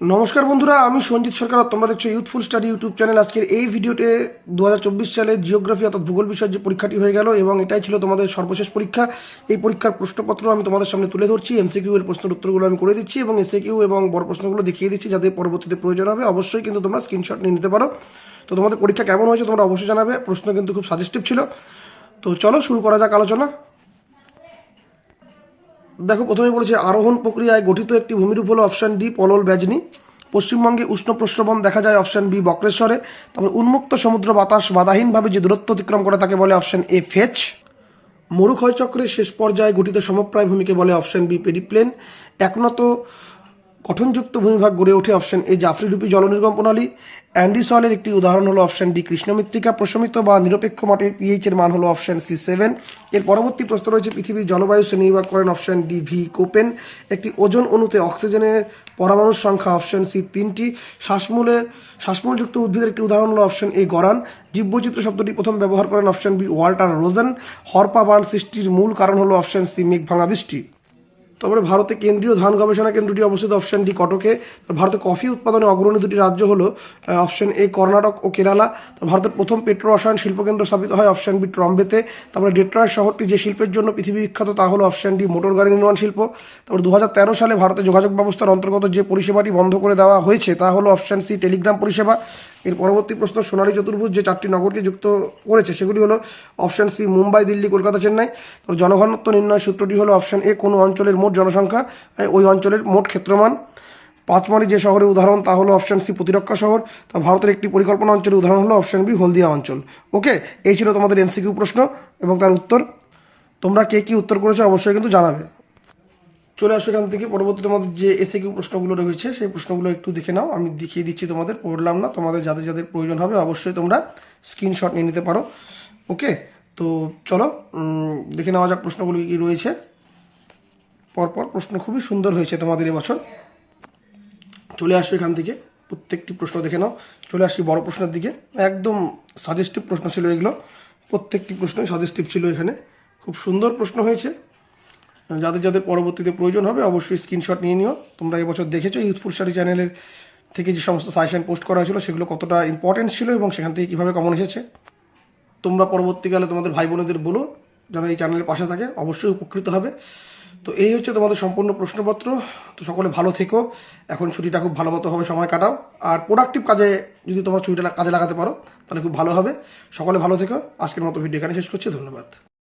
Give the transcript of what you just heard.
নমস্কার বন্ধুরা, আমি সঞ্জিত সরকার তোমরা দেখছ ইউথফুল স্টাডি ইউটিউব চ্যানেল আজকের এই ভিডিওতে দু সালে জিওগ্রাফি অর্থাৎ ভূগোল বিষয়ের যে পরীক্ষাটি হয়ে গেল এবং এটাই ছিল তোমাদের সর্বশেষ পরীক্ষা, এই পরীক্ষার প্রশ্নপত্র আমি তোমাদের সামনে তুলে ধরছি। এমসিকিউ এর প্রশ্নের উত্তরগুলো আমি করে দিচ্ছি এবং এসএকিউ এবং বড় প্রশ্নগুলো দেখিয়ে দিচ্ছি যাদের পরবর্তীতে প্রয়োজন হবে। অবশ্যই কিন্তু তোমরা স্ক্রিনশট নিয়ে নিতে পারো। তো তোমাদের পরীক্ষা কেমন হয়েছে তোমরা অবশ্যই জানাবে। প্রশ্ন কিন্তু খুব সাজেস্টিভ ছিল। তো চলো শুরু করা যাক আলোচনা। দেখো প্রথমে বলেছে, আরোহণ প্রক্রিয়ায় গঠিত একটি ভূমিরূপ হলো অপশান ডি, পলল ব্যাজনি। পশ্চিমবঙ্গে উষ্ণ প্রশ্রবণ দেখা যায় অপশান বি, বক্রেশ্বরে। তারপর উন্মুক্ত সমুদ্র বাতাস বাধাহীনভাবে যে দূরত্ব অতিক্রম করে তাকে বলে অপশান এ, ফেচ। মরুক্ষয় চক্রের শেষ পর্যায়ে গঠিত সমপ্রায় ভূমিকে বলে অপশান বি, পেরিপ্লেন। একনত গঠনযুক্ত ভূমিভাগ গড়ে ওঠে অপশন এ জাফরিরূপী জলনির্গম প্রণালী। অ্যান্ডিসলের একটি উদাহরণ হলো অপশন ডি কৃষ্ণমৃত্তিকা প্রশমিত বা নিরপেক্ষ মাটির পিএইচ এর মান হলো অপশন সি সেভেন এর পরবর্তী প্রশ্ন রয়েছে, পৃথিবীর জলবায়ু শ্রেণীবিভাগ করেন অপশন ডি ভি কোপেন একটি ওজন অণুতে অক্সিজেনের পরমাণুর সংখ্যা অপশন সি তিনটি। শ্বাসমূলের শ্বাসমূলযুক্ত উদ্ভিদের একটি উদাহরণ হলো অপশন এ গরান। জীববৈচিত্র্য শব্দটি প্রথম ব্যবহার করেন অপশন বি ওয়াল্টার রোজেন। হরপা বান সৃষ্টির মূল কারণ হলো অপশন সি মেঘ ভাঙা বৃষ্টি। তারপরে ভারতে কেন্দ্রীয় ধান গবেষণা কেন্দ্রটি অবস্থিত অপশন ডি কটকে। ভারতে কফি উৎপাদনে অগ্রণী দুটি রাজ্য হলো অপশন এ কর্ণাটক ও কেরালা। ভারতের প্রথম পেট্রো রসায়ন শিল্পকেন্দ্র স্থাপিত হয় অপশন বি ট্রম্বেতে। তারপরে ডেট্রয়েট শহরটি যে শিল্পের জন্য পৃথিবী বিখ্যাত তা হলো অপশন ডি মোটর গাড়ি নির্মাণ শিল্প। তারপর দু হাজার তেরো সালে ভারতে যোগাযোগ ব্যবস্থার অন্তর্গত যে পরিষেবাটি বন্ধ করে দেওয়া হয়েছে, তা হলো অপশন সি টেলিগ্রাম পরিষেবা। এর পরবর্তী প্রশ্ন, সোনালী চতুর্ভুজ যে চারটি নগরকে যুক্ত করেছে, সেগুলি হলো অপশন সি মুম্বাই, দিল্লি, কলকাতা, চেন্নাই। তারপর জনঘনত্ব নির্ণয় সূত্রটি হলো অপশন এ কোনো অঞ্চলের মোট জনসংখ্যা ওই অঞ্চলের মোট ক্ষেত্রমান। পাঁচমারি যে শহরের উদাহরণ, তা হলো অপশন সি প্রতিরক্ষা শহর। তা ভারতের একটি পরিকল্পনা অঞ্চলের উদাহরণ হলো অপশন বি হলদিয়া অঞ্চল। ওকে এই ছিল তোমাদের এমসিকিউ প্রশ্ন এবং তার উত্তর। তোমরা কে কি উত্তর করেছ অবশ্যই কিন্তু জানাবে। চলে আসো এখান থেকে। পরবর্তী তোমাদের যে এসে কিউ প্রশ্নগুলো রয়েছে, সেই প্রশ্নগুলো একটু দেখে নাও। আমি দেখিয়ে দিচ্ছি তোমাদের, পড়লাম না। তোমাদের যাদের যাদের প্রয়োজন হবে, অবশ্যই তোমরা স্ক্রিনশট নিয়ে নিতে পারো। ওকে তো চলো দেখে নেওয়া যাক প্রশ্নগুলো কি রয়েছে। পরপর প্রশ্ন খুবই সুন্দর হয়েছে তোমাদের এবছর। চলে আসো এখান থেকে, প্রত্যেকটি প্রশ্ন দেখে নাও। চলে আসি বড় প্রশ্নের দিকে। একদম সাজেস্টিভ প্রশ্ন ছিল এগুলো। প্রত্যেকটি প্রশ্নই সাজেস্টিভ ছিল এখানে। খুব সুন্দর প্রশ্ন হয়েছে। যাদের যাদের পরবর্তীতে প্রয়োজন হবে, অবশ্যই স্ক্রিনশট নিয়ে নিও। তোমরা এবছর দেখেছ ইউথফুল স্টাডি চ্যানেলের থেকে যে সমস্ত সাজেশন পোস্ট করা হয়েছিল, সেগুলো কতটা ইম্পর্টেন্ট ছিল এবং সেখান থেকে কীভাবে কমন এসেছে। তোমরা পরবর্তীকালে তোমাদের ভাই বোনেদের বলো যারা এই চ্যানেলের পাশে থাকে। অবশ্যই উপকৃত হবে। তো এই হচ্ছে তোমাদের সম্পূর্ণ প্রশ্নপত্র। তো সকলে ভালো থেকো। এখন ছুটিটা খুব ভালো মতো হবে, সময় কাটাও। আর প্রোডাক্টিভ কাজে যদি তোমার ছুটিটা কাজে লাগাতে পারো, তাহলে খুব ভালো হবে। সকলে ভালো থেকো। আজকের মতো ভিডিও এখানে শেষ করছি। ধন্যবাদ।